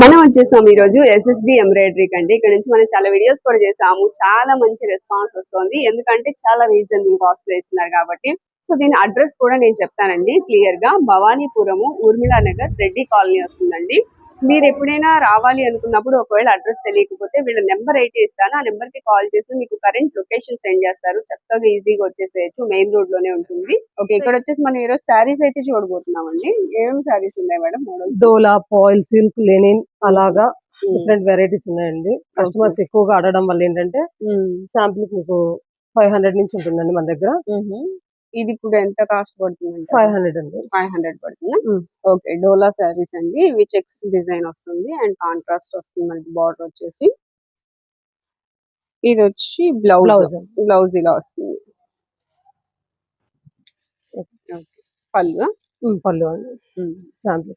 మనం వచ్చేసాం ఈ రోజు ఎస్ఎస్డి ఎంబ్రాయిడరీ కండి ఇక్కడ నుంచి మనం చాలా వీడియోస్ కూడా చేసాము. చాలా మంచి రెస్పాన్స్ వస్తుంది. ఎందుకంటే చాలా రీజనబుల్ కాస్ట్లో ఇస్తున్నారు కాబట్టి. సో దీని అడ్రస్ కూడా నేను చెప్తానండి. క్లియర్గా భవానీపురము ఊర్మిళ నగర్ రెడ్డి కాలనీ వస్తుందండి. మీరు ఎప్పుడైనా రావాలి అనుకున్నప్పుడు ఒకవేళ అడ్రస్ తెలియకపోతే వీళ్ళ నెంబర్ అయితే ఇస్తాను. ఆ నెంబర్కి కాల్ చేసి మీకు కరెంట్ లొకేషన్ సెండ్ చేస్తారు. చక్కగా ఈజీగా వచ్చేసేయచ్చు. మెయిన్ రోడ్లోనే ఉంటుంది. ఓకే ఇక్కడ వచ్చేసి మనం ఈరోజు శారీస్ అయితే చూడబోతున్నాం అండి ఏమేమి శారీస్ ఉన్నాయి మేడం? డోలా పాయిల్ సిల్క్ లెనిన్ అలాగా డిఫరెంట్ వెరైటీస్ ఉన్నాయండి. కస్టమర్స్ ఎక్కువగా అడగడం వల్ల ఏంటంటే శాంపుల్ మీకు ఫైవ్ హండ్రెడ్ నుంచి ఉంటుందండి మన దగ్గర. ఇది ఇప్పుడు ఎంత కాస్ట్ పడుతుంది ఫైవ్ హండ్రెడ్ అండి. ఫైవ్ హండ్రెడ్ పడుతుంది. ఓకే డోలా శారీస్ అండి. ఇవి చెక్స్ డిజైన్ వస్తుంది అండ్ కాంట్రాస్ట్ వస్తుంది. మనకి బార్డర్ వచ్చేసి ఇది వచ్చి బ్లౌజ్ బ్లౌజ్ ఇలా వస్తుంది. పళ్ళు? పళ్ళు అండి. శాంపుల్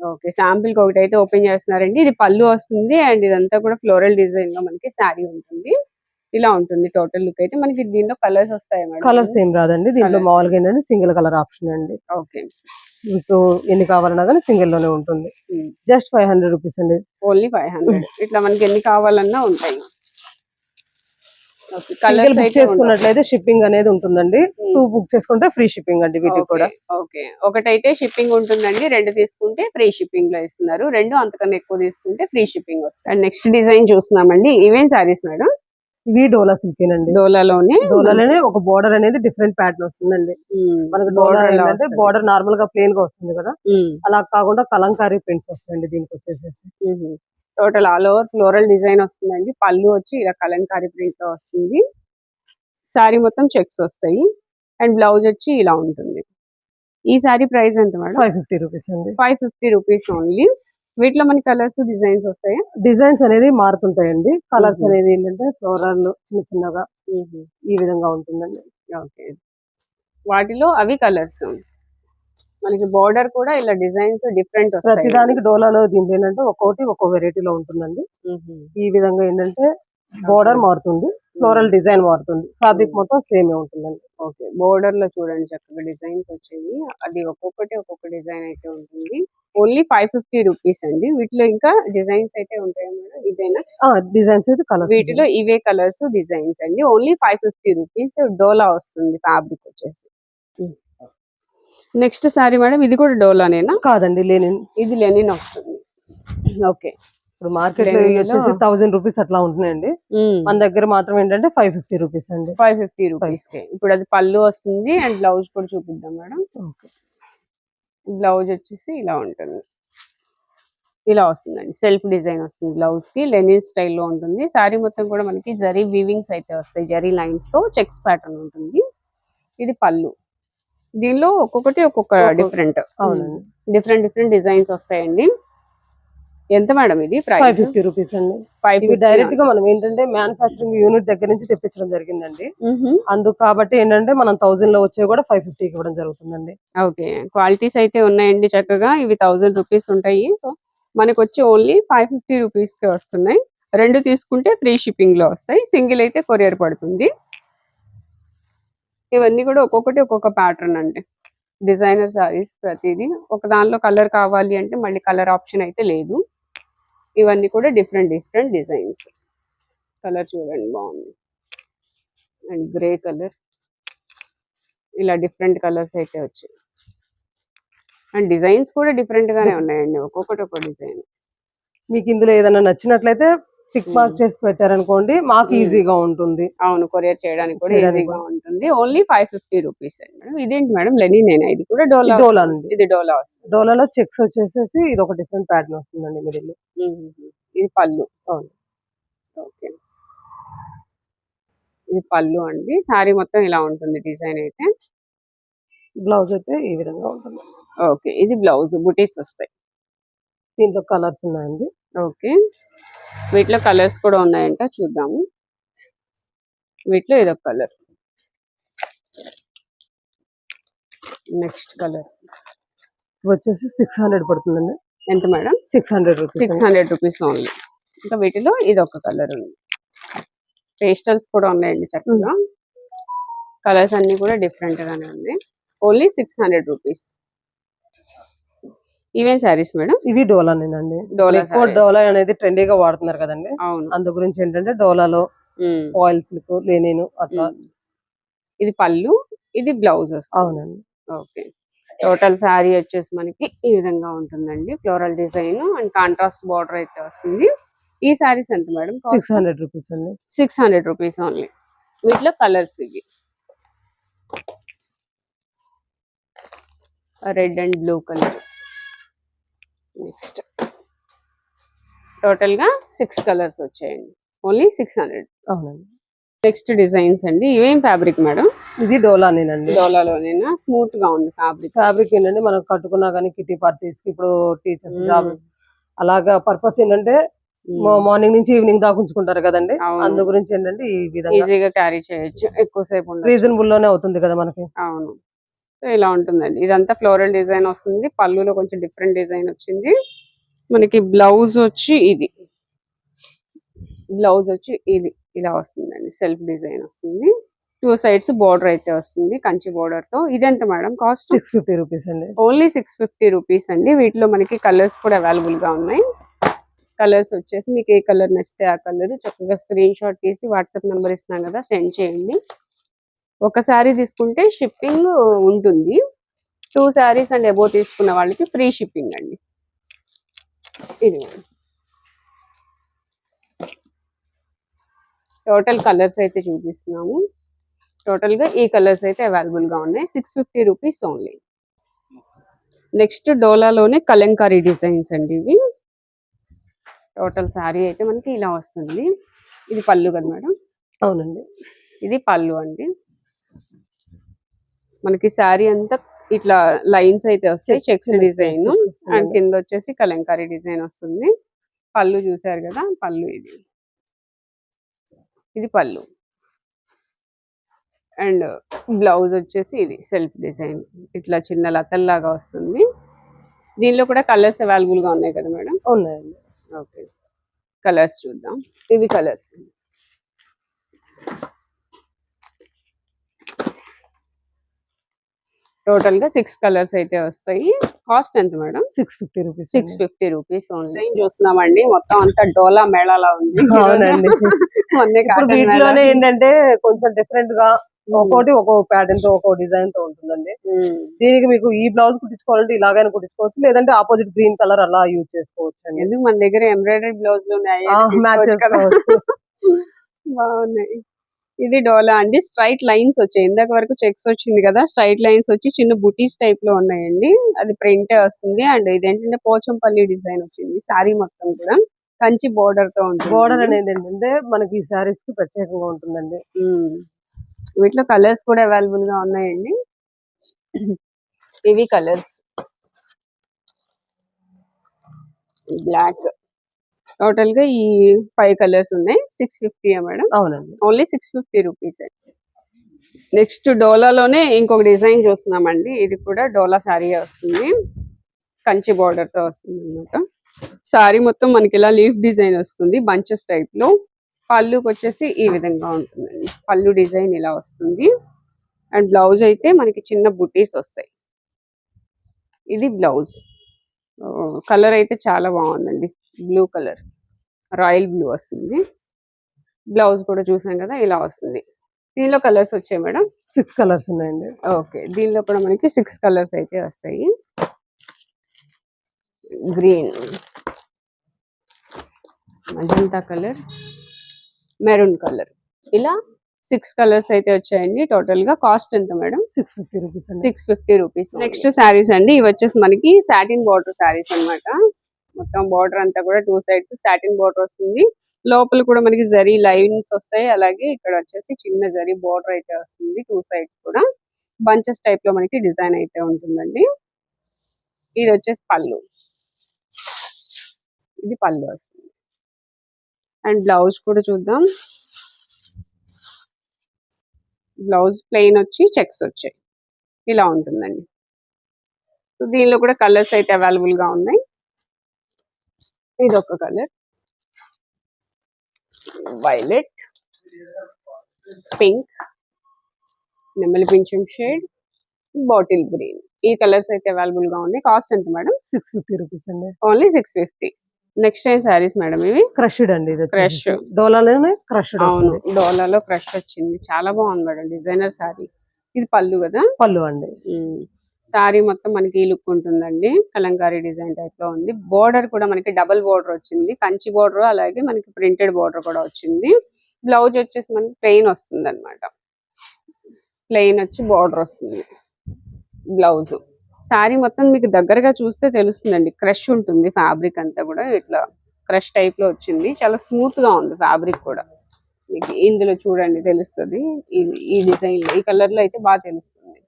ఓకే శాంపిల్ ఒకటి అయితే ఓపెన్ చేస్తున్నారండి. ఇది పళ్ళు వస్తుంది అండ్ ఇదంతా కూడా ఫ్లోరల్ డిజైన్లో మనకి శారీ ఉంటుంది. ఇలా ఉంటుంది టోటల్ లుక్ అయితే. మనకి దీనిలో కలర్స్ వస్తాయి మేడం? కలర్స్ ఏం రాదండి. దీంట్లో. మామూలుగా ఏంటంటే సింగిల్ కలర్ ఆప్షన్ అండి. ఓకే. మీకు ఎన్ని కావాలన్నా కానీ సింగిల్లోనే ఉంటుంది. జస్ట్ ఫైవ్ హండ్రెడ్ రూపీస్ అండి. Only five hundred. ఇట్లా మనకి ఎన్ని కావాలన్నా ఉంటాయి. సింగిల్ కలర్స్ బుక్ చేసుకున్నట్లయితే షిప్పింగ్ అనేది ఉంటుందండి. టూ బుక్ చేసుకుంటే ఫ్రీ షిప్పింగ్ అండి వీటికి కూడా. ఓకే. ఒకటైతే షిప్పింగ్ ఉంటుందండి. రెండు తీసుకుంటే ఫ్రీ షిప్పింగ్లో ఇస్తున్నారు. రెండు అంతకన్నా ఎక్కువ తీసుకుంటే ఫ్రీ షిప్పింగ్ వస్తుంది. అండ్ నెక్స్ట్ డిజైన్ చూస్తున్నామండి. ఇవేం సారీస్ మేడం. ఇవి డోలా సిల్క్ అండి డోలాలోనే? డోలాలోనే ఒక బోర్డర్ అనేది డిఫరెంట్ ప్యాటర్న్ వస్తుందండి. మనకి డోలా ఏంటంటే వస్తుంది? బోర్డర్ నార్మల్గా ప్లేన్గా వస్తుంది కదా. అలా కాకుండా కలంకారీ ప్రింట్స్ వస్తాయండి దీనికి వచ్చేసేసి. Total all over floral design వస్తుందండి. పళ్ళు వచ్చి ఇలా కలంకారీ ప్రింట్తో వస్తుంది. సారీ మొత్తం చెక్స్ వస్తాయి. అండ్ బ్లౌజ్ వచ్చి ఇలా ఉంటుంది. ఈ సారీ ప్రైస్ ఎంత మేడం? ఫైవ్ ఫిఫ్టీ రూపీస్ అండి. Five fifty rupees only. వీటిలో మనకి కలర్స్ డిజైన్స్ వస్తాయి? డిజైన్స్ అనేది మారుతుంటాయండి. కలర్స్. అనేది ఏంటంటే ఫ్లోరల్ చిన్న చిన్నగా ఈ విధంగా ఉంటుందండి. ఓకే. వాటిలో అవి కలర్స్. మనకి బార్డర్ కూడా ఇలా డిజైన్స్ డిఫరెంట్ వస్తాయి. ప్రతిదానికి డోలాలో దీంట్లో ఏంటంటే ఒక్కొక్కటి ఒక్కో వెరైటీలో ఉంటుందండి. ఈ విధంగా ఏంటంటే బోర్డర్ మారుతుంది. ఫ్లోరల్ డిజైన్ మారుతుంది. ఫ్యాబ్రిక్. మొత్తం సేమ్ ఉంటుంది ఓకే బోర్డర్లో చూడండి చక్కగా డిజైన్స్ వచ్చాయి అది ఒక్కొక్కటి ఒక్కొక్క డిజైన్ అయితే ఉంటుంది. ఓన్లీ ఫైవ్ ఫిఫ్టీ రూపీస్ అండి. వీటిలో ఇంకా డిజైన్స్ అయితే ఉంటాయి మేడం? ఇవేనా? డిజైన్స్ అయితే కలర్స్ వీటిలో ఇవే కలర్స్ డిజైన్స్ అండి. ఓన్లీ ఫైవ్ ఫిఫ్టీ రూపీస్ డోలా వస్తుంది ఫ్యాబ్రిక్ వచ్చేసి. నెక్స్ట్ సారీ మేడం ఇది కూడా డోలానేనా? కాదండి లేని ఇది లెనిన్ వస్తుంది. ఓకే ఇప్పుడు మార్కెట్ వచ్చేసి థౌసండ్ రూపీస్ అట్లా ఉంటున్నాయండి. మన దగ్గర మాత్రం ఏంటంటే ఫైవ్ ఫిఫ్టీ రూపీస్ అండి. ఫైవ్ ఫిఫ్టీ రూపీస్కి. ఇప్పుడు అది పళ్ళు వస్తుంది అండ్ బ్లౌజ్ కూడా చూపిద్దాం మేడం. బ్లౌజ్ వచ్చేసి ఇలా ఉంటుంది. ఇలా వస్తుందండి. సెల్ఫ్ డిజైన్ వస్తుంది బ్లౌజ్కి. లెనిన్ స్టైల్లో ఉంటుంది. సారీ మొత్తం కూడా మనకి జరీ వీవింగ్స్ అయితే వస్తాయి. జరీ లైన్స్తో చెక్స్ ప్యాటర్న్ ఉంటుంది. ఇది పళ్ళు. దీనిలో ఒక్కొక్కటి ఒక్కొక్క ఒక్కొక్క- డిఫరెంట్ అవునండి. డిఫరెంట్ డిఫరెంట్ డిజైన్స్ వస్తాయండి. ఎంత మేడం ఇది ఫైవ్ ఫిఫ్టీ రూపీస్ అండి. ఫైవ్ డైరెక్ట్గా మనం ఏంటంటే మ్యానుఫాక్చరింగ్ యూనిట్ దగ్గర నుంచి తెప్పించడం జరిగిందండి. అందుకు కాబట్టి ఏంటంటే మనం థౌసండ్లో వచ్చే కూడా ఫైవ్ ఫిఫ్టీకి ఇవ్వడం జరుగుతుందండి. ఓకే. క్వాలిటీస్ అయితే ఉన్నాయండి చక్కగా. ఇవి థౌజండ్ రూపీస్ ఉంటాయి. మనకు వచ్చి ఓన్లీ ఫైవ్ ఫిఫ్టీ రూపీస్కి వస్తున్నాయి. రెండు తీసుకుంటే ఫ్రీ షిప్పింగ్లో వస్తాయి. సింగిల్ అయితే కొరియర్ పడుతుంది. ఇవన్నీ కూడా ఒక్కొక్కటి ఒక్కొక్క ప్యాటర్న్ అండి. డిజైనర్ సారీస్ ప్రతిదీ. ఒక దానిలో కలర్ కావాలి అంటే మళ్ళీ కలర్ ఆప్షన్ అయితే లేదు. ఇవన్నీ కూడా డిఫరెంట్ డిఫరెంట్ డిజైన్స్ కలర్ చూడండి బాగుంది. అండ్ గ్రే కలర్ ఇలా డిఫరెంట్ కలర్స్ అయితే వచ్చాయి. అండ్ డిజైన్స్ కూడా డిఫరెంట్ గానే ఉన్నాయండి ఒక్కొక్కటి ఒక్కో డిజైన్ మీకు ఇందులో ఏదైనా నచ్చినట్లయితే Hmm. మార్క్ చేసి పెట్టారనుకోండి మాకు Hmm. ఈజీగా ఉంటుంది. అవును కొరియర్ చేయడానికి కూడా ఈజీగా ఉంటుంది. ఓన్లీ ఫైవ్ ఫిఫ్టీ రూపీస్ అండి మేడం. ఇదేంటి మేడం? లెనిన్ నేనా ఇది కూడా డోలా డోలా. ఇది డోలా వస్తుంది. డోలాలో చెక్స్ వచ్చేసేసి ఇది ఒక డిఫరెంట్ ప్యాటర్న్ వస్తుందండి మిడిల్. ఇది పళ్ళు. అవును. ఓకే. ఇది పళ్ళు అండి. సారీ మొత్తం ఇలా ఉంటుంది డిజైన్ అయితే. బ్లౌజ్ అయితే ఈ విధంగా ఉంటుంది. ఓకే. ఇది బ్లౌజ్ బుటీస్ వస్తాయి. దీంట్లో కలర్స్ ఉన్నాయండి. ఓకే. వీటిలో కలర్స్ కూడా ఉన్నాయంట చూద్దాము. వీటిలో ఇదొక కలర్. Next colour. వచ్చేసి సిక్స్ హండ్రెడ్ పడుతుందండి. ఎంత madam? Six hundred rupees six hundred rupees only. ఇంకా వీటిలో ఇది ఒక కలర్ ఉంది. పేస్టల్స్ కూడా ఉన్నాయండి చక్కగా. కలర్స్ అన్ని కూడా డిఫరెంట్ గానే ఉన్నాయి. Only six hundred rupees. ఇవేం శారీస్ మేడం ఇవి డోలానేనండి డోలా ఎక్కువ. డోలా అనేది ట్రెండీగా వాడుతున్నారు కదండి. అవును. అందు గురించి ఏంటంటే డోలాలో ఆయిల్ సిల్క్ లేనిను అట్లా. ఇది పళ్ళు ఇది బ్లౌజ్ వస్తుంది అవునండి. ఓకే. టోటల్ శారీ వచ్చేసి మనకి ఈ విధంగా ఉంటుందండి. Floral design and contrast border అయితే వస్తుంది. ఈ శారీస్ ఎంత మేడం సిక్స్ హండ్రెడ్ రూపీస్ అండి. Six hundred rupees only. వీటిలో కలర్స్ ఇవి. Red and blue colour. Next టోటల్గా సిక్స్ కలర్స్ వచ్చాయండి. ఓన్లీ సిక్స్ హండ్రెడ్ అవునండి. నెక్స్ట్ డిజైన్స్ అండి. ఇవేం ఫ్యాబ్రిక్ మేడం? ఇది డోలానేనండి. డోలాలోనేనా? స్మూత్గా ఉంది ఫ్యాబ్రిక్ ఫ్యాబ్రిక్ ఏంటంటే మనం కట్టుకున్నా కానీ కిటీ పార్టీస్కి ఇప్పుడు టీచర్స్. జాబ్ అలాగా పర్పస్ ఏంటంటే మార్నింగ్ నుంచి ఈవినింగ్ దాకా ఉంచుకుంటారు కదండి. అందు గురించి ఏంటంటే ఈ విధంగా ఈజీగా క్యారీ చేయొచ్చు. ఎక్కువసేపు రీజనబుల్లోనే అవుతుంది కదా మనకి. అవును. సో ఇలా ఉంటుందండి. ఇదంతా ఫ్లోరల్ డిజైన్ వస్తుంది. పళ్ళులో కొంచెం డిఫరెంట్ డిజైన్ వచ్చింది. మనకి బ్లౌజ్ వచ్చి ఇది. బ్లౌజ్ వచ్చి ఇది. ఇలా వస్తుందండి. సెల్ఫ్ డిజైన్ వస్తుంది. టూ సైడ్స్ బోర్డర్ అయితే వస్తుంది కంచి బోర్డర్తో. ఇదెంత madam cost? Six fifty rupees అండి. ఓన్లీ సిక్స్ ఫిఫ్టీ రూపీస్ అండి. వీటిలో మనకి కలర్స్ కూడా అవైలబుల్గా ఉన్నాయి. కలర్స్ వచ్చేసి మీకు ఏ కలర్ నచ్చితే ఆ కలర్ చక్కగా స్క్రీన్ షాట్ తీసి వాట్సాప్ నెంబర్ ఇస్తున్నాం కదా సెండ్ చేయండి. ఒక శారీ తీసుకుంటే షిప్పింగ్ ఉంటుంది. టూ శారీస్ అండ్ ఎబో తీసుకున్న వాళ్ళకి ఫ్రీ షిప్పింగ్ అండి. ఇది టోటల్ కలర్స్ అయితే చూపిస్తున్నాము. టోటల్గా ఈ కలర్స్ అయితే అవైలబుల్గా ఉన్నాయి. Six fifty rupees only. Next డోలాలోనే kalamkari designs అండి ఇవి. టోటల్ శారీ అయితే మనకి ఇలా వస్తుంది. ఇది పళ్ళు కదా మేడం? అవునండి. ఇది పళ్ళు అండి. మనకి శారీ అంతా ఇట్లా లైన్స్ అయితే వస్తాయి చెక్స్ డిజైన్. అండ్. కింద వచ్చేసి కలంకారీ డిజైన్ వస్తుంది. పళ్ళు చూసారు కదా పళ్ళు ఇది. ఇది పళ్ళు. అండ్ బ్లౌజ్ వచ్చేసి ఇది సెల్ఫ్ డిజైన్. ఇట్లా చిన్న లతల్లాగా వస్తుంది. దీనిలో కూడా కలర్స్ అవైలబుల్గా ఉన్నాయి కదా మేడం? ఉన్నాయండి. ఓకే. కలర్స్ చూద్దాం. ఇవి కలర్స్. టోటల్గా సిక్స్ కలర్స్ అయితే వస్తాయి. కాస్ట్ ఎంత madam? Six fifty rupees six fifty rupees only. చూస్తున్నామండి. మొత్తం అంతా డోలా మేళాలా ఉంది. వీటిలోనే ఏంటంటే కొంచెం డిఫరెంట్గా. ఒక్కోటి ఒక్కో ప్యాటర్న్తో ఒక్కో డిజైన్తో ఉంటుందండి. దీనికి మీకు ఈ బ్లౌజ్ కుట్టించుకోవాలంటే ఇలాగైనా కుట్టించుకోవచ్చు. లేదంటే ఆపోజిట్ గ్రీన్ కలర్ అలా యూజ్ చేసుకోవచ్చు అండి ఎందుకు మన దగ్గర ఎంబ్రాయిడరీ బ్లౌజ్లో ఉన్నాయి. బాగున్నాయి. ఇది డోలా అండి. స్ట్రైట్ లైన్స్ వచ్చాయి. ఇందాక వరకు చెక్స్ వచ్చింది కదా స్ట్రైట్ లైన్స్ వచ్చి చిన్న బుటీస్ టైప్లో ఉన్నాయండి. అది ప్రింటే వస్తుంది. అండ్ ఇదేంటంటే పోచంపల్లి డిజైన్ వచ్చింది. సారీ మొత్తం కూడా. కంచి బోర్డర్తో ఉంటుంది. బోర్డర్ అనేది ఏంటంటే మనకి ఈ శారీస్కి ప్రత్యేకంగా ఉంటుందండి. వీటిలో కలర్స్ కూడా అవైలబుల్గా ఉన్నాయండి. ఇవి కలర్స్ బ్లాక్ టోటల్గా ఈ ఫైవ్ కలర్స్ ఉన్నాయి. Six fifty madam? అవునండి. Only six fifty rupees next డోలాలోనే ఇంకొక డిజైన్ చూస్తున్నామండి. ఇది కూడా డోలా శారీ వస్తుంది. కంచి border తో వస్తుంది అనమాట శారీ మొత్తం మనకి ఇలా లీఫ్ డిజైన్ వస్తుంది బంచెస్ టైప్లో. పళ్ళుకి వచ్చేసి ఈ విధంగా ఉంటుందండి. పళ్ళు డిజైన్ ఇలా వస్తుంది. అండ్ బ్లౌజ్ అయితే మనకి చిన్న బుటీస్ వస్తాయి. ఇది బ్లౌజ్. కలర్ అయితే చాలా బాగుందండి. Blue colour. రాయల్ బ్లూ వస్తుంది. బ్లౌజ్ కూడా చూసాం కదా ఇలా వస్తుంది. దీనిలో కలర్స్ వచ్చాయి మేడం? సిక్స్ కలర్స్ ఉన్నాయండి. ఓకే. దీనిలో కూడా మనకి సిక్స్ కలర్స్ అయితే వస్తాయి. Green. Magenta colour. Maroon colour. ఇలా సిక్స్ కలర్స్ అయితే వచ్చాయండి టోటల్గా. కాస్ట్ ఎంత madam? Six fifty rupees six fifty rupees. Next saris అండి. ఇవి వచ్చేసి మనకి సాటిన్ బార్డర్ శారీస్ అన్నమాట. మొత్తం బార్డర్ అంతా కూడా టూ సైడ్స్ సాటిన్ బార్డర్ వస్తుంది. లోపల కూడా మనకి జరీ లైన్స్ వస్తాయి. అలాగే ఇక్కడ వచ్చేసి చిన్న జరీ బార్డర్ అయితే వస్తుంది టూ సైడ్స్ కూడా. బంచెస్ టైప్లో మనకి డిజైన్ అయితే ఉంటుందండి. ఇది వచ్చేసి పళ్ళు. ఇది పళ్ళు వస్తుంది. అండ్ బ్లౌజ్ కూడా చూద్దాం. బ్లౌజ్ ప్లెయిన్ వచ్చి చెక్స్ వచ్చాయి. ఇలా ఉంటుందండి. సో దీనిలో కూడా కలర్స్ అయితే అవైలబుల్గా ఉన్నాయి. ఇది ఒక కలర్. వైలెట్. పింక్. నెమలి పింఛం షేడ్. Bottle green. ఈ కలర్స్ అయితే అవైలబుల్గా ఉన్నాయి కాస్ట్ ఎంత మేడం? సిక్స్ ఫిఫ్టీ రూపీస్ అండి. Only six fifty. Next time saris madam ఇవి? క్రష్డ్ అండి ఇది Crush. డోలాలోనే క్రష్డ్ అవును. డోలాలో క్రష్ వచ్చింది. చాలా బాగుంది మేడం. డిజైనర్ శారీ. ఇది పళ్ళు కదా? పళ్ళు అండి. సారీ మొత్తం మనకి ఈ లుక్ ఉంటుందండి. కలంకారీ డిజైన్ టైప్లో ఉంది. బోర్డర్ కూడా మనకి డబుల్ బోర్డర్ వచ్చింది. కంచి బోర్డర్ అలాగే మనకి ప్రింటెడ్ బోర్డర్ కూడా వచ్చింది. బ్లౌజ్ వచ్చేసి మనకి ప్లెయిన్ వస్తుంది అనమాట ప్లెయిన్ వచ్చి బోర్డర్ వస్తుంది. బ్లౌజ్ సారీ మొత్తం మీకు దగ్గరగా చూస్తే తెలుస్తుందండి. క్రష్ ఉంటుంది ఫ్యాబ్రిక్ అంతా కూడా. ఇట్లా క్రష్ టైప్లో వచ్చింది. చాలా స్మూత్గా ఉంది ఫ్యాబ్రిక్ కూడా. మీకు ఇందులో చూడండి తెలుస్తుంది. ఈ డిజైన్లో ఈ కలర్లో అయితే బాగా తెలుస్తుంది.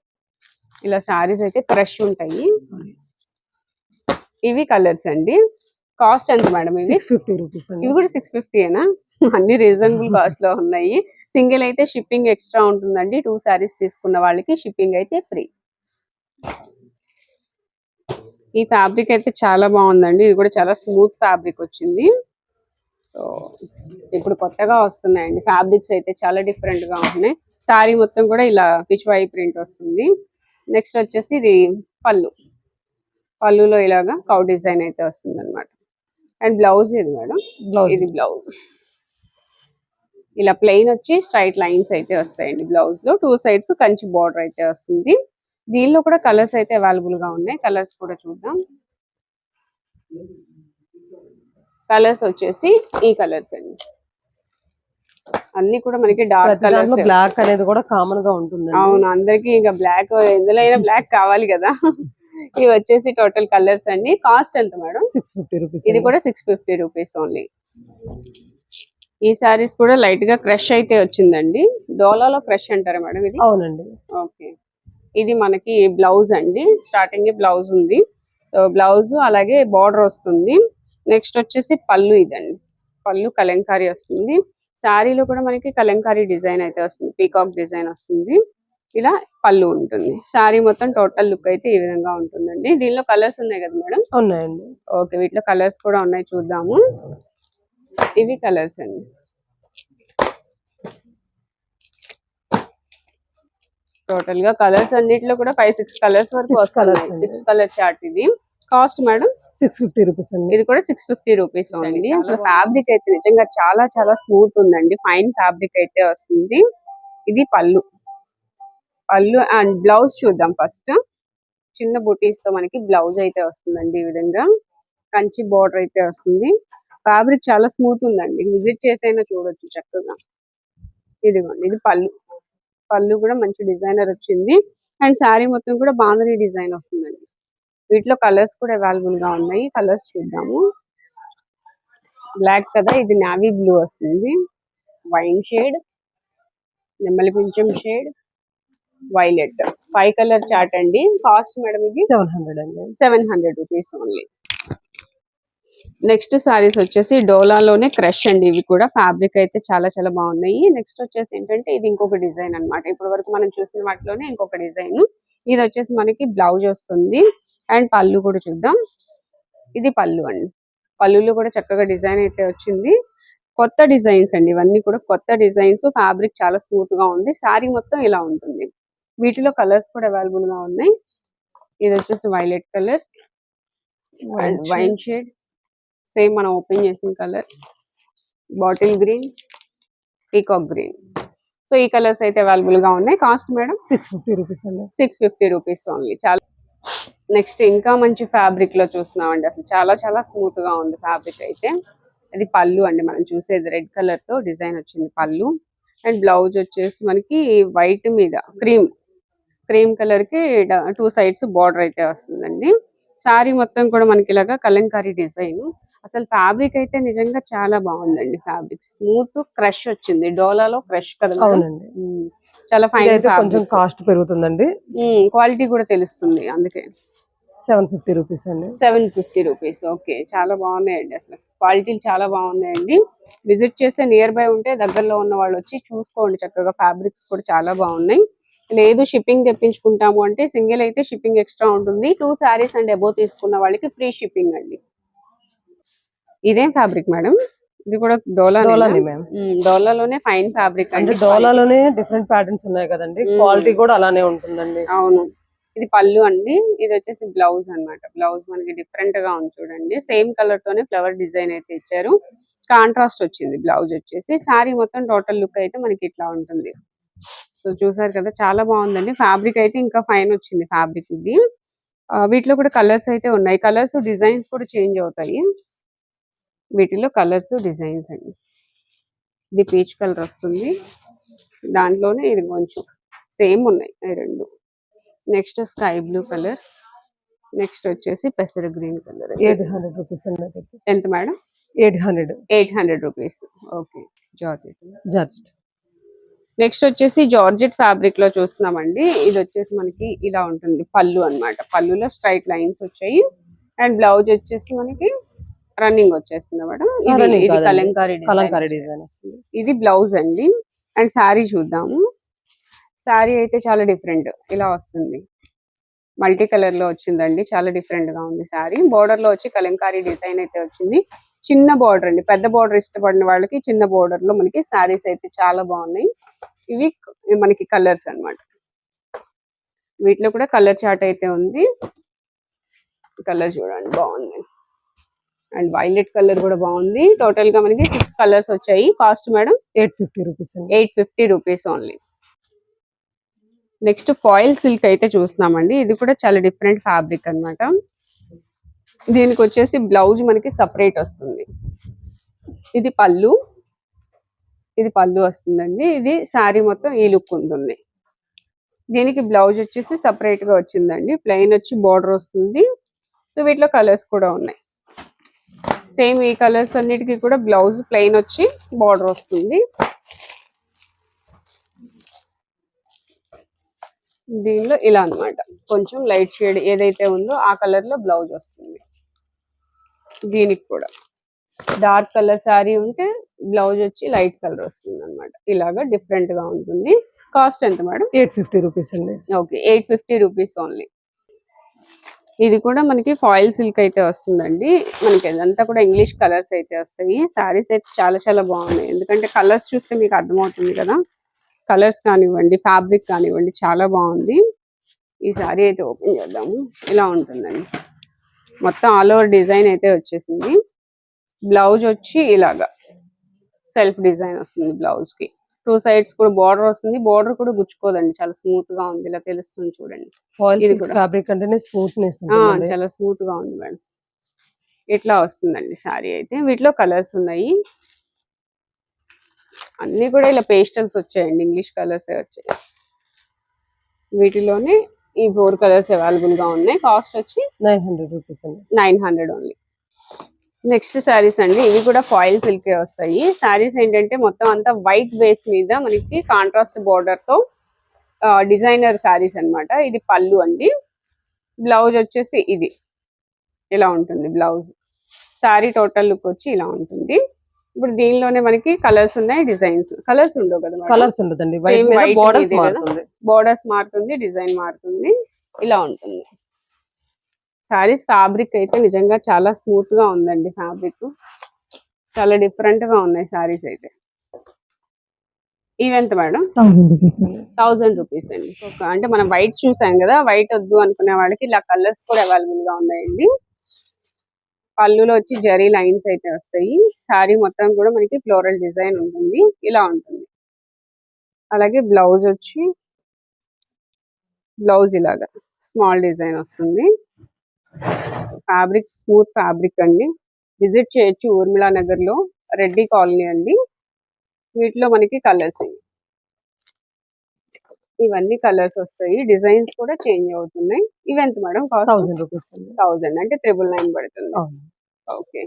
ఇలా శారీస్ అయితే క్రష్ ఉంటాయి. ఇవి కలర్స్ అండి. కాస్ట్ ఎంత మేడం ఇవి? సిక్స్ ఫిఫ్టీ రూపీస్ ఇవి కూడా సిక్స్ ఫిఫ్టీనా అన్ని రీజనబుల్ కాస్ట్ లో ఉన్నాయి. సింగిల్ అయితే షిప్పింగ్ ఎక్స్ట్రా ఉంటుందండి. టూ శారీస్ తీసుకున్న వాళ్ళకి షిప్పింగ్ అయితే ఫ్రీ ఈ ఫ్యాబ్రిక్ అయితే చాలా బాగుందండి. ఇది కూడా చాలా స్మూత్ ఫ్యాబ్రిక్ వచ్చింది. సో ఇప్పుడు కొత్తగా వస్తున్నాయండి. ఫ్యాబ్రిక్స్ అయితే చాలా డిఫరెంట్గా ఉన్నాయి శారీ మొత్తం కూడా ఇలా పిచ్వై ప్రింట్ వస్తుంది. నెక్స్ట్ వచ్చేసి ఇది పళ్ళు. పళ్ళులో ఇలాగా కౌ డిజైన్ అయితే వస్తుంది అనమాట అండ్ బ్లౌజ్ ఇది మేడం. బ్లౌజ్. ఇది బ్లౌజ్. ఇలా ప్లెయిన్ వచ్చి స్ట్రైట్ లైన్స్ అయితే వస్తాయండి బ్లౌజ్లో టూ సైడ్స్ కంచి బార్డర్ అయితే వస్తుంది. దీనిలో కూడా కలర్స్ అయితే అవైలబుల్గా ఉన్నాయి. కలర్స్ కూడా చూద్దాం. కలర్స్ వచ్చేసి ఈ కలర్స్ అండి. అన్ని కూడా మనకి డార్క్ కలర్స్ బ్లాక్ అనేది కూడా కామన్గా ఉంటుంది అవును అందరికి ఇంకా బ్లాక్ ఎందులో అయినా బ్లాక్ కావాలి కదా. ఇవి వచ్చేసి టోటల్ కలర్స్ అండి. కాస్ట్ ఎంత మేడం? సిక్స్ ఫిఫ్టీ రూపీస్ ఇది కూడా సిక్స్ ఫిఫ్టీ రూపీస్ ఓన్లీ ఈ సారీస్ కూడా లైట్గా క్రష్ అయితే వచ్చిందండి. డోలాలో క్రష్ అంటారా మేడం ఇది? అవునండి. ఓకే ఇది మనకి బ్లౌజ్ అండి. స్టార్టింగ్ బ్లౌజ్ ఉంది. సో బ్లౌజ్ అలాగే బార్డర్ వస్తుంది. నెక్స్ట్ వచ్చేసి పళ్ళు ఇదండి. పళ్ళు కలంకారీ వస్తుంది. శారీలో కూడా మనకి కలంకారీ డిజైన్ అయితే వస్తుంది పీకాక్ డిజైన్ వస్తుంది. ఇలా పళ్ళు ఉంటుంది. శారీ మొత్తం టోటల్ లుక్ అయితే ఈ విధంగా ఉంటుందండి. దీనిలో కలర్స్ ఉన్నాయి కదా మేడం? ఉన్నాయండి. ఓకే వీటిలో కలర్స్ కూడా ఉన్నాయి చూద్దాము. ఇవి కలర్స్ అండి. టోటల్గా కలర్స్ అన్నిటిలో కూడా ఫైవ్ సిక్స్ కలర్స్ వరకు వస్తున్నాయి. అండి. సిక్స్ కలర్ చార్ట్ ఇది. Cost madam? Six fifty rupees అండి. ఇది కూడా సిక్స్ ఫిఫ్టీ రూపీస్ అండి. అసలు ఫ్యాబ్రిక్ అయితే నిజంగా చాలా చాలా స్మూత్ ఉందండి. ఫైన్ ఫ్యాబ్రిక్ అయితే వస్తుంది. ఇది పళ్ళు. పళ్ళు అండ్ బ్లౌజ్ చూద్దాం ఫస్ట్ చిన్న బుటీస్తో మనకి బ్లౌజ్ అయితే వస్తుందండి ఈ విధంగా. కంచి బోర్డర్ అయితే వస్తుంది. ఫ్యాబ్రిక్ చాలా స్మూత్ ఉందండి. విజిట్ చేసైనా చూడొచ్చు చక్కగా. ఇదిగోండి ఇది పళ్ళు. పళ్ళు కూడా మంచి డిజైనర్ వచ్చింది. అండ్ శారీ మొత్తం కూడా బాంధనీ డిజైన్ వస్తుందండి. వీటిలో కలర్స్ కూడా అవైలబుల్గా ఉన్నాయి. కలర్స్ చూద్దాము. బ్లాక్ కదా ఇది నావీ బ్లూ వస్తుంది. వైన్ షేడ్ నెమ్మలి పింఛం shade violet. Five colour chart అండి. కాస్ట్ మేడం ఇది? సెవెన్ హండ్రెడ్ అండి. Seven hundred rupees only. Next saris వచ్చేసి డోలాలోనే క్రష్ అండి. ఇవి కూడా ఫ్యాబ్రిక్ అయితే చాలా చాలా బాగున్నాయి. నెక్స్ట్ వచ్చేసి ఏంటంటే ఇది ఇంకొక డిజైన్ అన్నమాట. ఇప్పటి వరకు మనం చూసిన వాటిలోనే ఇంకొక డిజైన్. ఇది వచ్చేసి మనకి బ్లౌజ్ వస్తుంది. అండ్ పళ్ళు కూడా చూద్దాం. ఇది పళ్ళు అండి. పళ్ళులో కూడా చక్కగా డిజైన్ అయితే వచ్చింది. కొత్త డిజైన్స్ అండి. ఇవన్నీ కూడా కొత్త డిజైన్స్. ఫ్యాబ్రిక్ చాలా స్మూత్గా ఉంది. శారీ మొత్తం ఇలా ఉంటుంది. వీటిలో కలర్స్ కూడా అవైలబుల్గా ఉన్నాయి. ఇది వచ్చేసి violet colour. And wine shade. Same మనం ఓపెన్ చేసిన colour. Bottle green peacock green. So ఈ కలర్స్ అయితే అవైలబుల్గా ఉన్నాయి. Cost madam? Six fifty rupees అండి. Six fifty rupees only. చాలా నెక్స్ట్ ఇంకా మంచి ఫ్యాబ్రిక్లో చూస్తున్నామండి. అసలు చాలా చాలా స్మూత్గా ఉంది ఫ్యాబ్రిక్ అయితే. అది పళ్ళు అండి మనం చూసేది రెడ్ కలర్తో డిజైన్ వచ్చింది పళ్ళు. అండ్ బ్లౌజ్ వచ్చేసి మనకి వైట్ మీద క్రీమ్ క్రీమ్ కలర్కి టూ సైడ్స్ బార్డర్ అయితే వస్తుందండి. సారీ మొత్తం కూడా మనకి ఇలాగా కలంకారీ డిజైన్. అసలు ఫ్యాబ్రిక్ అయితే నిజంగా చాలా బాగుందండి ఫ్యాబ్రిక్ స్మూత్ క్రష్ వచ్చింది. డోలాలో క్రష్ కదా? అవునండి. చాలా ఫైన్ కొంచెం కాస్ట్ పెరుగుతుందండి. క్వాలిటీ కూడా తెలుస్తుంది అందుకే. సెవెన్ ఫిఫ్టీ రూపీస్ అండి. Seven fifty rupees. ఓకే. చాలా బాగున్నాయండి అసలు. క్వాలిటీలు చాలా బాగున్నాయండి. విజిట్ చేస్తే నియర్ బై ఉంటే దగ్గరలో ఉన్న వాళ్ళు వచ్చి చూసుకోండి. చక్కగా ఫ్యాబ్రిక్స్ కూడా చాలా బాగున్నాయి. లేదు షిప్పింగ్ తెప్పించుకుంటాము అంటే సింగిల్ అయితే షిప్పింగ్ ఎక్స్ట్రా ఉంటుంది. టూ శారీస్ అండ్ అబోవ్ తీసుకున్న వాళ్ళకి ఫ్రీ షిప్పింగ్ అండి. ఇదేం ఫ్యాబ్రిక్ మేడం. ఇది కూడా డోలా డోలాలోనే ఫైన్ ఫ్యాబ్రిక్ అంటే అండి. డోలాలోనే డిఫరెంట్ ప్యాటర్న్స్ ఉన్నాయి కదండి. క్వాలిటీ కూడా అలానే ఉంటుందండి. అవును. ఇది పళ్ళు అండి. ఇది వచ్చేసి బ్లౌజ్ అన్నమాట. బ్లౌజ్ మనకి డిఫరెంట్గా ఉంది చూడండి. సేమ్ కలర్ తోనే ఫ్లవర్ డిజైన్ అయితే ఇచ్చారు. కాంట్రాస్ట్ వచ్చింది బ్లౌజ్ వచ్చేసి. శారీ మొత్తం టోటల్ లుక్ అయితే మనకి ఇట్లా ఉంటుంది. సో చూసారు కదా చాలా బాగుందండి. ఫ్యాబ్రిక్ అయితే ఇంకా ఫైన్ వచ్చింది ఫ్యాబ్రిక్ ఇది. వీటిలో కూడా కలర్స్ అయితే ఉన్నాయి. కలర్స్ డిజైన్స్ కూడా చేంజ్ అవుతాయి. వీటిలో కలర్స్ డిజైన్స్ అండి. ఇది పీచ్ కలర్ వస్తుంది. దాంట్లోనే ఇది కొంచెం సేమ్ ఉన్నాయి రెండు. Next sky blue colour. Next వచ్చేసి పెసర green colour. Eight hundred rupees అండి. ఎంత madam? Eight hundred. Eight hundred rupees. Okay. Georgette. Georgette. Next వచ్చేసి జార్జెట్ ఫ్యాబ్రిక్లో చూస్తున్నామండి. ఇది వచ్చేసి మనకి ఇలా ఉంటుంది. పళ్ళు అన్నమాట. పళ్ళులో స్ట్రైట్ లైన్స్ వచ్చాయి. అండ్ బ్లౌజ్ వచ్చేసి మనకి రన్నింగ్ వచ్చేస్తుంది మేడం. ఇది. కలంకారీ కలంకారీ. డిజైన్ వస్తుంది. ఇది బ్లౌజ్ అండి. అండ్ శారీ చూద్దాము. శారీ అయితే చాలా డిఫరెంట్. ఇలా వస్తుంది. మల్టీ కలర్లో వచ్చిందండి. చాలా డిఫరెంట్గా ఉంది శారీ. బోర్డర్లో వచ్చి కలంకారీ డిజైన్ అయితే వచ్చింది. చిన్న బోర్డర్ అండి. పెద్ద బోర్డర్ ఇష్టపడిన వాళ్ళకి చిన్న బోర్డర్లో మనకి శారీస్ అయితే చాలా బాగున్నాయి. ఇవి మనకి కలర్స్ అన్నమాట. వీటిలో కూడా కలర్ చార్ట్ అయితే ఉంది. కలర్ చూడండి బాగుంది. అండ్ వైలెట్ కలర్ కూడా బాగుంది. టోటల్గా మనకి సిక్స్ కలర్స్ వచ్చాయి. Cost madam eight fifty rupees eight fifty rupees only. Next foil silk అయితే చూస్తున్నామండి. ఇది కూడా చాలా డిఫరెంట్ ఫ్యాబ్రిక్ అన్నమాట. దీనికి వచ్చేసి బ్లౌజ్ మనకి సపరేట్ వస్తుంది. ఇది పళ్ళు. ఇది పళ్ళు వస్తుందండి. ఇది శారీ మొత్తం ఈ లుక్ ఉంటుంది. దీనికి బ్లౌజ్ వచ్చేసి సపరేట్గా వచ్చిందండి. ప్లెయిన్ వచ్చి బార్డర్ వస్తుంది. సో వీటిలో కలర్స్ కూడా ఉన్నాయి. సేమ్ ఈ కలర్స్ అన్నిటికీ కూడా బ్లౌజ్ ప్లెయిన్ వచ్చి బార్డర్ వస్తుంది. దీనిలో ఇలా అన్నమాట. కొంచెం లైట్ షేడ్ ఏదైతే ఉందో ఆ కలర్లో బ్లౌజ్ వస్తుంది. దీనికి కూడా. డార్క్ కలర్ శారీ ఉంటే బ్లౌజ్ వచ్చి లైట్ కలర్ వస్తుంది అనమాట ఇలాగా డిఫరెంట్గా ఉంటుంది. కాస్ట్ ఎంత మేడం? ఎయిట్ ఫిఫ్టీ రూపీస్ అండి. Okay. Eight fifty rupees only. ఇది కూడా మనకి ఫాయిల్ సిల్క్ అయితే వస్తుందండి. మనకి ఇదంతా కూడా ఇంగ్లీష్ కలర్స్ అయితే వస్తాయి. సారీస్ అయితే చాలా చాలా బాగున్నాయి. ఎందుకంటే కలర్స్ చూస్తే మీకు అర్థమవుతుంది కదా. కలర్స్ కానివ్వండి ఫ్యాబ్రిక్ కానివ్వండి చాలా బాగుంది. ఈ సారీ అయితే ఓపెన్ చేద్దాము. ఇలా ఉంటుందండి. మొత్తం ఆల్ ఓవర్ డిజైన్ అయితే వచ్చేసింది. బ్లౌజ్ వచ్చి ఇలాగా సెల్ఫ్ డిజైన్ వస్తుంది బ్లౌజ్కి టూ సైడ్స్ కూడా బార్డర్ వస్తుంది. బార్డర్ కూడా గుచ్చుకోదండి. చాలా స్మూత్గా ఉంది. ఇలా తెలుస్తుంది చూడండి. ఇది కూడా. ఫ్యాబ్రిక్ అంటేనే స్మూత్నెస్ చాలా స్మూత్గా ఉంది మేడం. ఇట్లా వస్తుందండి సారీ అయితే. వీటిలో కలర్స్ ఉన్నాయి. అన్ని కూడా ఇలా పేస్టల్స్ వచ్చాయండి ఇంగ్లీష్ కలర్స్ వచ్చాయి. వీటిలోనే ఈ ఫోర్ కలర్స్ అవైలబుల్గా ఉన్నాయి. కాస్ట్ వచ్చి నైన్ హండ్రెడ్ రూపీస్ అండి. Nine hundred only. Next saris అండి ఇవి కూడా ఫాయిల్ సిల్క్ వస్తాయి. శారీస్ ఏంటంటే మొత్తం అంతా వైట్ బేస్ మీద మనకి కాంట్రాస్ట్ బోర్డర్తో డిజైనర్ శారీస్ అన్నమాట. ఇది పళ్ళు అండి. బ్లౌజ్ వచ్చేసి ఇది. ఇలా ఉంటుంది బ్లౌజ్. శారీ టోటల్ లుక్ వచ్చి ఇలా ఉంటుంది. ఇప్పుడు దీనిలోనే మనకి కలర్స్ ఉన్నాయి డిజైన్స్. కలర్స్ ఉండవు కదా కలర్స్ ఉండదండి. బోర్డర్స్? మారుతుంది. బోర్డర్స్ మారుతుంది డిజైన్ మారుతుంది ఇలా ఉంటుంది. సారీస్ ఫ్యాబ్రిక్ అయితే నిజంగా చాలా స్మూత్గా ఉందండి ఫ్యాబ్రిక్ చాలా డిఫరెంట్గా ఉన్నాయి సారీస్ అయితే. ఇవెంత మేడం? థౌసండ్ రూపీస్ అండి. అంటే మనం వైట్ చూసాం కదా వైట్ వద్దు అనుకునే వాళ్ళకి ఇలా కలర్స్ కూడా అవైలబుల్గా ఉన్నాయండి. పళ్ళులో వచ్చి జరీ లైన్స్ అయితే వస్తాయి. శారీ మొత్తం కూడా మనకి ఫ్లోరల్ డిజైన్ ఉంటుంది. ఇలా ఉంటుంది. అలాగే బ్లౌజ్ వచ్చి బ్లౌజ్ ఇలాగా స్మాల్ డిజైన్ వస్తుంది. ఫ్యాబ్రిక్ స్మూత్ ఫ్యాబ్రిక్ అండి. విజిట్ చేయొచ్చు ఊర్మిళా నగర్లో రెడ్డి కాలనీ అండి. వీటిలో మనకి కలర్స్ ఇవన్నీ కలర్స్ వస్తాయి. డిజైన్స్ కూడా చేంజ్ అవుతున్నాయి. ఇవెంత మేడం కాస్ట్? థౌసండ్ రూపీస్ అండి. థౌసండ్ అంటే ట్రిపుల్ నైన్ పడుతుంది. Okay.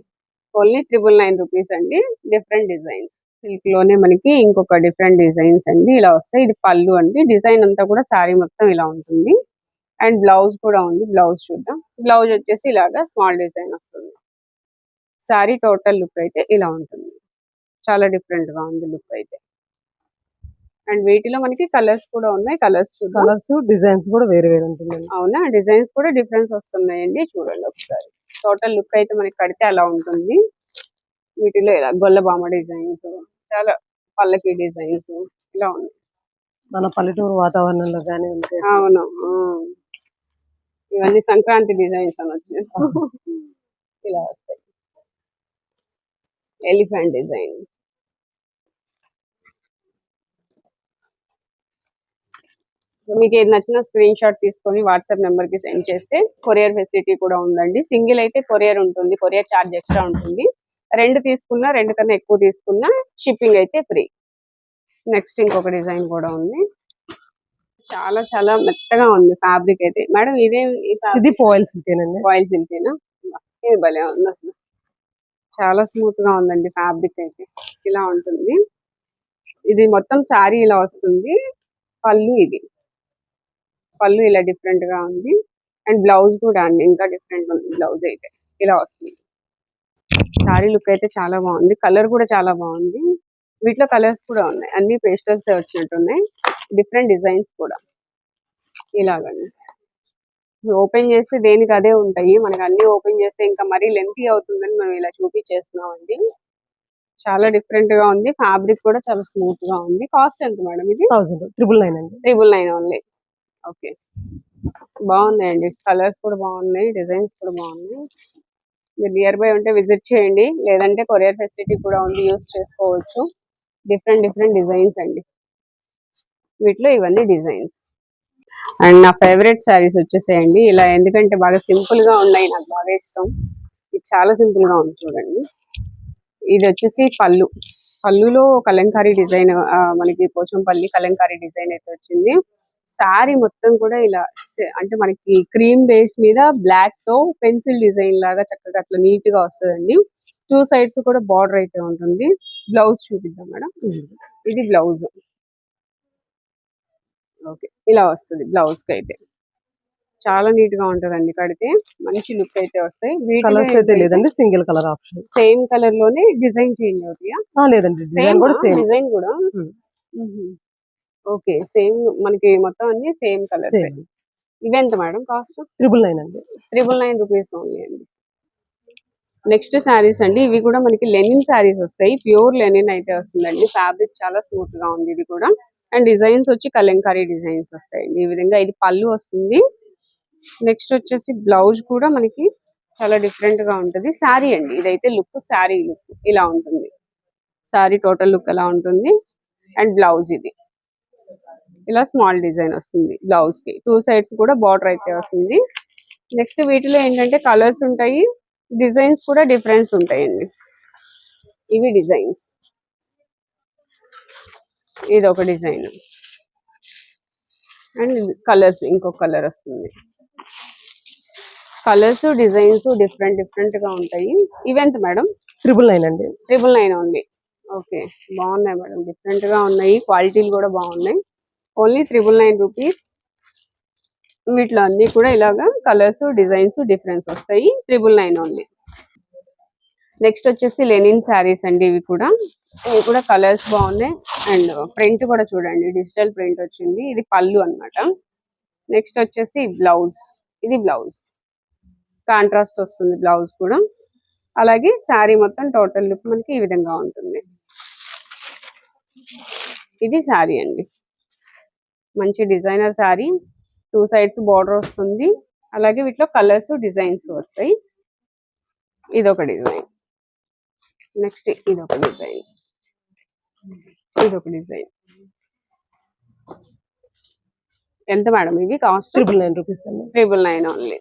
Only triple nine rupees అండి. Different designs. సిల్క్లోనే మనకి ఇంకొక డిఫరెంట్ డిజైన్స్ అండి. ఇలా వస్తాయి. ఇది పళ్ళు అండి. డిజైన్ అంతా కూడా శారీ మొత్తం ఇలా ఉంటుంది. అండ్ బ్లౌజ్ కూడా ఉంది. బ్లౌజ్ చూద్దాం. బ్లౌజ్ వచ్చేసి ఇలాగా స్మాల్ డిజైన్ వస్తుంది. శారీ టోటల్ లుక్ అయితే ఇలా ఉంటుంది. చాలా డిఫరెంట్గా ఉంది లుక్ అయితే. అండ్ వీటిలో మనకి కలర్స్ కూడా ఉన్నాయి. కలర్స్ చూద్దాం. కలర్స్ డిజైన్స్ కూడా వేరే వేరే ఉంటుందండి. అవునా? డిజైన్స్ కూడా డిఫరెన్స్ వస్తున్నాయండి. చూడండి ఒకసారి. టోటల్ లుక్ అయితే మనకి కడితే అలా ఉంటుంది. వీటిలో ఇలా గొల్లబామ డిజైన్స్ చాలా పల్లకి డిజైన్స్ ఇలా ఉన్నాయి. మన పల్లెటూరు వాతావరణంలో కానీ అవును. ఇవన్నీ సంక్రాంతి డిజైన్స్ అనొచ్చు ఇలా వస్తాయి. Elephant design. సో మీకు ఏది నచ్చిన స్క్రీన్ షాట్ తీసుకొని వాట్సాప్ నెంబర్కి సెండ్ చేస్తే కొరియర్ ఫెసిలిటీ కూడా ఉందండి. సింగిల్ అయితే కొరియర్ ఉంటుంది కొరియర్ చార్జ్ ఎక్స్ట్రా ఉంటుంది. రెండు తీసుకున్నా రెండు కన్నా ఎక్కువ తీసుకున్నా షిప్పింగ్ అయితే ఫ్రీ నెక్స్ట్ ఇంకొక డిజైన్ కూడా ఉంది. చాలా చాలా మెత్తగా ఉంది ఫ్యాబ్రిక్ అయితే. మేడం ఇదే ఇది పోయిల్ సిల్కేనండి ఆయిల్ సిల్కేనా ఇది భలే ఉంది అసలు. చాలా స్మూత్గా ఉందండి ఫ్యాబ్రిక్ అయితే. ఇలా ఉంటుంది. ఇది మొత్తం శారీ ఇలా వస్తుంది. పళ్ళు ఇది. పళ్ళు ఇలా డిఫరెంట్గా ఉంది. అండ్ బ్లౌజ్ కూడా అండి ఇంకా డిఫరెంట్ ఉంది బ్లౌజ్ అయితే. ఇలా వస్తుంది. శారీ లుక్ అయితే చాలా బాగుంది. కలర్ కూడా చాలా బాగుంది. వీటిలో కలర్స్ కూడా ఉన్నాయి. అన్ని పేస్టల్స్ వచ్చినట్టున్నాయి. డిఫరెంట్ డిజైన్స్ కూడా. ఇలాగండి. ఓపెన్ చేస్తే దేనికి అదే ఉంటాయి. మనకి అన్ని ఓపెన్ చేస్తే ఇంకా మరీ లెంతీ అవుతుందని మనం ఇలా చూపించేస్తున్నాం అండి చాలా డిఫరెంట్గా ఉంది. ఫ్యాబ్రిక్ కూడా చాలా స్మూత్గా ఉంది. కాస్ట్ ఎంత మేడం ఇది? థౌసండ్. త్రిబుల్ నైన్ అండి. Triple nine only okay. బాగున్నాయండి. కలర్స్ కూడా బాగున్నాయి డిజైన్స్ కూడా బాగున్నాయి. మీరు నియర్ బై ఉంటే విజిట్ చేయండి. లేదంటే కొరియర్ ఫెసిలిటీ కూడా ఉంది యూస్ చేసుకోవచ్చు. డిఫరెంట్ డిఫరెంట్ డిజైన్స్ అండి. వీటిలో ఇవన్నీ డిజైన్స్. అండ్ నా ఫేవరెట్ శారీస్ వచ్చేసేయండి. ఇలా ఎందుకంటే బాగా సింపుల్గా ఉన్నాయి నాకు బాగా ఇష్టం. ఇది చాలా సింపుల్గా ఉంది చూడండి. ఇది వచ్చేసి పళ్ళు. పళ్ళులో కలంకారీ డిజైన్ మనకి పోచంపల్లి కలంకారీ డిజైన్ అయితే వచ్చింది. శారీ మొత్తం కూడా ఇలా అంటే మనకి క్రీమ్ బేస్ మీద బ్లాక్తో పెన్సిల్ డిజైన్ లాగా చక్కగా అట్లా నీట్గా వస్తుందండి. టూ సైడ్స్ కూడా బార్డర్ అయితే ఉంటుంది. బ్లౌజ్ చూపిద్దాం మేడం. ఇది బ్లౌజ్ ఓకే. ఇలా వస్తుంది బ్లౌజ్కి అయితే. చాలా నీట్గా ఉంటదండి కడితే. మంచి లుక్ అయితే వస్తాయి. కలర్స్ అయితే లేదండి. సింగిల్ కలర్ ఆప్షన్ సేమ్ కలర్లోనే డిజైన్ చేంజ్ అవుతాయా? లేదండి. డిజైన్ కూడా సేమ్ డిజైన్ కూడా. ఓకే. సేమ్ మనకి మొత్తం అన్ని సేమ్ కలర్స్. సేమ్. ఇవెంత మేడం కాస్ట్? ట్రిపుల్ నైన్ అండి. త్రిబుల్ నైన్ రూపీస్ ఓన్లీ అండి. నెక్స్ట్ శారీస్ అండి. ఇవి కూడా మనకి లెనిన్ శారీస్ వస్తాయి. ప్యూర్ లెనిన్ అయితే వస్తుందండి. ఫ్యాబ్రిక్ చాలా స్మూత్గా ఉంది ఇది కూడా. అండ్ డిజైన్స్ వచ్చి కలంకారీ డిజైన్స్ వస్తాయండి. ఈ విధంగా ఇది పళ్ళు వస్తుంది. నెక్స్ట్ వచ్చేసి బ్లౌజ్ కూడా మనకి చాలా డిఫరెంట్గా ఉంటది. శారీ అండి. ఇదైతే లుక్ శారీ లుక్ ఇలా ఉంటుంది. శారీ టోటల్ లుక్ ఎలా ఉంటుంది? అండ్ బ్లౌజ్ ఇది. ఇలా స్మాల్ డిజైన్ వస్తుంది బ్లౌజ్కి. టూ సైడ్స్ కూడా బార్డర్ అయితే వస్తుంది. నెక్స్ట్ వీటిలో ఏంటంటే కలర్స్ ఉంటాయి డిజైన్స్ కూడా డిఫరెన్స్ ఉంటాయండి. ఇవి డిజైన్స్ ఇది ఒక డిజైన్ అండ్ కలర్స్ ఇంకొక కలర్ వస్తుంది. కలర్స్ డిజైన్స్ డిఫరెంట్ డిఫరెంట్గా ఉంటాయి. ఇవెంత మేడం? ట్రిపుల్ నైన్ అండి. ట్రిపుల్ నైన్ ఓన్లీ ఓకే బాగున్నాయి మేడం. డిఫరెంట్గా ఉన్నాయి. క్వాలిటీలు కూడా బాగున్నాయి. Only triple nine rupees. వీటిలో అన్ని కూడా ఇలాగా కలర్స్ డిజైన్స్ డిఫరెన్స్ వస్తాయి. Triple nine only. నెక్స్ట్ వచ్చేసి లెనిన్ శారీస్ అండి ఇవి కూడా. ఇవి కూడా కలర్స్ బాగున్నాయి. అండ్ ప్రింట్ కూడా చూడండి. డిజిటల్ ప్రింట్ వచ్చింది. ఇది పళ్ళు అన్నమాట. నెక్స్ట్ వచ్చేసి బ్లౌజ్. ఇది బ్లౌజ్. కాంట్రాస్ట్ వస్తుంది బ్లౌజ్ కూడా. అలాగే శారీ మొత్తం టోటల్ లుక్ మనకి ఈ విధంగా ఉంటుంది. ఇది శారీ అండి. మంచి designer sari. Two sides border వస్తుంది. అలాగే వీటిలో కలర్స్ డిజైన్స్ వస్తాయి. ఇదొక డిజైన్. నెక్స్ట్ ఇదొక డిజైన్. ఇదొక డిజైన్. ఎంత మేడం ఇవి? కాస్ట్? ట్రిపుల్ నైన్ రూపీస్ అండి. Triple nine only.